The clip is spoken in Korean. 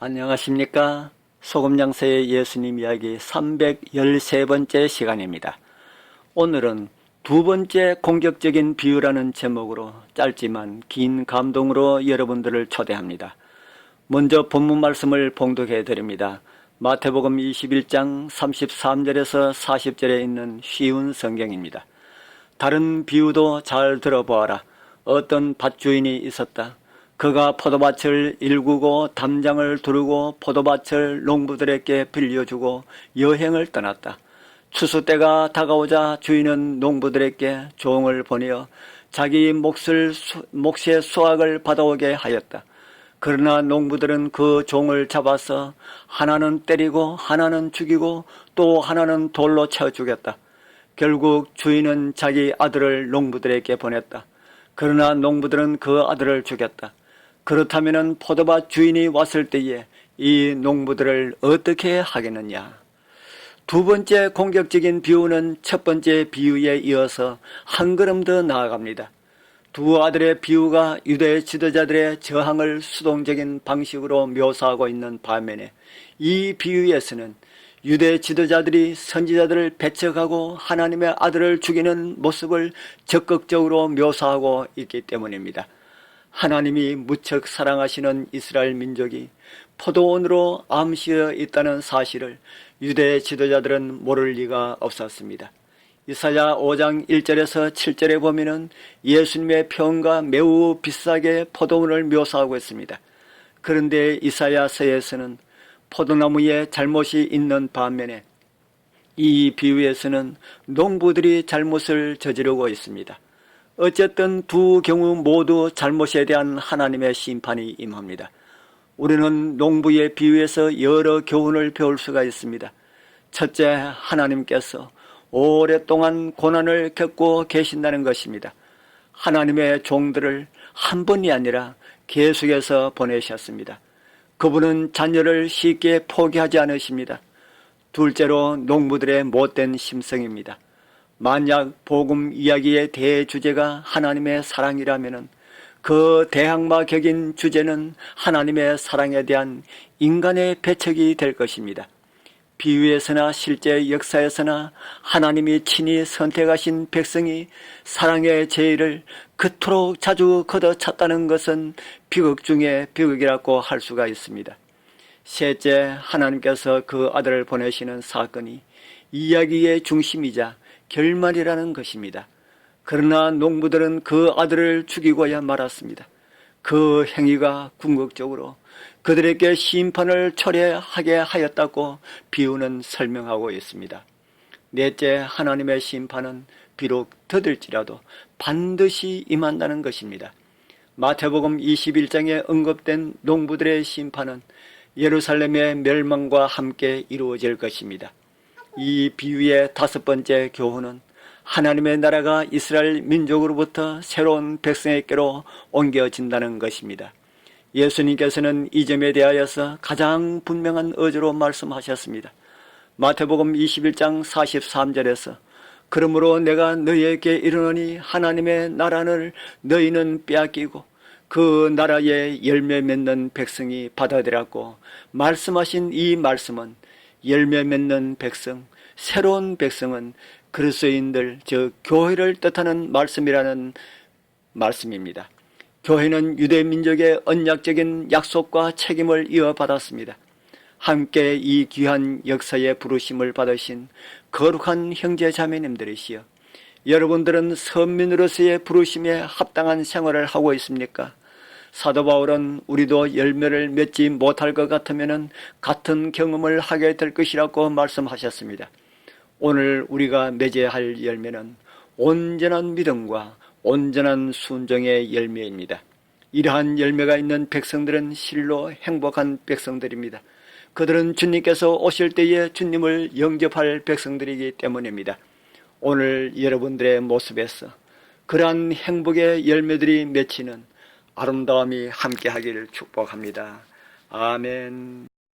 안녕하십니까. 소금양서의 예수님 이야기 313번째 시간입니다. 오늘은 두 번째 공격적인 비유라는 제목으로 짧지만 긴 감동으로 여러분들을 초대합니다. 먼저 본문 말씀을 봉독해 드립니다. 마태복음 21장 33절에서 40절에 있는 쉬운 성경입니다. 다른 비유도 잘 들어보아라. 어떤 밭주인이 있었다. 그가 포도밭을 일구고 담장을 두르고 포도밭을 농부들에게 빌려주고 여행을 떠났다. 추수 때가 다가오자 주인은 농부들에게 종을 보내어 자기 몫을 수- 몫의 수확을 받아오게 하였다. 그러나 농부들은 그 종을 잡아서 하나는 때리고 하나는 죽이고 또 하나는 돌로 채워 죽였다. 결국 주인은 자기 아들을 농부들에게 보냈다. 그러나 농부들은 그 아들을 죽였다. 그렇다면 포도밭 주인이 왔을 때에 이 농부들을 어떻게 하겠느냐? 두 번째 공격적인 비유는 첫 번째 비유에 이어서 한 걸음 더 나아갑니다. 두 아들의 비유가 유대 지도자들의 저항을 수동적인 방식으로 묘사하고 있는 반면에 이 비유에서는 유대 지도자들이 선지자들을 배척하고 하나님의 아들을 죽이는 모습을 적극적으로 묘사하고 있기 때문입니다. 하나님이 무척 사랑하시는 이스라엘 민족이 포도원으로 암시어 있다는 사실을 유대 지도자들은 모를 리가 없었습니다. 이사야 5장 1절에서 7절에 보면은 예수님의 평가 매우 비싸게 포도원을 묘사하고 있습니다. 그런데 이사야서에서는 포도나무에 잘못이 있는 반면에 이 비유에서는 농부들이 잘못을 저지르고 있습니다. 어쨌든 두 경우 모두 잘못에 대한 하나님의 심판이 임합니다. 우리는 농부의 비유에서 여러 교훈을 배울 수가 있습니다. 첫째, 하나님께서 오랫동안 고난을 겪고 계신다는 것입니다. 하나님의 종들을 한 번이 아니라 계속해서 보내셨습니다. 그분은 자녀를 쉽게 포기하지 않으십니다. 둘째로 농부들의 못된 심성입니다. 만약 복음 이야기의 대주제가 하나님의 사랑이라면은 그 대항마 격인 주제는 하나님의 사랑에 대한 인간의 배척이 될 것입니다. 비유에서나 실제 역사에서나 하나님이 친히 선택하신 백성이 사랑의 제의를 그토록 자주 걷어찼다는 것은 비극 중에 비극이라고 할 수가 있습니다. 셋째, 하나님께서 그 아들을 보내시는 사건이 이야기의 중심이자 결말이라는 것입니다. 그러나 농부들은 그 아들을 죽이고야 말았습니다. 그 행위가 궁극적으로 그들에게 심판을 초래하게 하였다고 비유는 설명하고 있습니다. 넷째, 하나님의 심판은 비록 더딜지라도 반드시 임한다는 것입니다. 마태복음 21장에 언급된 농부들의 심판은 예루살렘의 멸망과 함께 이루어질 것입니다. 이 비유의 다섯 번째 교훈은 하나님의 나라가 이스라엘 민족으로부터 새로운 백성에게로 옮겨진다는 것입니다. 예수님께서는 이 점에 대하여서 가장 분명한 어조로 말씀하셨습니다. 마태복음 21장 43절에서 그러므로 내가 너희에게 이르노니 하나님의 나라를 너희는 빼앗기고 그 나라에 열매 맺는 백성이 받아들였고 말씀하신 이 말씀은 열매 맺는 백성, 새로운 백성은 그리스도인들, 즉 교회를 뜻하는 말씀이라는 말씀입니다. 교회는 유대 민족의 언약적인 약속과 책임을 이어받았습니다. 함께 이 귀한 역사의 부르심을 받으신 거룩한 형제 자매님들이시여 여러분들은 선민으로서의 부르심에 합당한 생활을 하고 있습니까? 사도 바울은 우리도 열매를 맺지 못할 것 같으면 같은 경험을 하게 될 것이라고 말씀하셨습니다. 오늘 우리가 맺어야 할 열매는 온전한 믿음과 온전한 순종의 열매입니다. 이러한 열매가 있는 백성들은 실로 행복한 백성들입니다. 그들은 주님께서 오실 때에 주님을 영접할 백성들이기 때문입니다. 오늘 여러분들의 모습에서 그러한 행복의 열매들이 맺히는 아름다움이 함께 하기를 축복합니다. 아멘.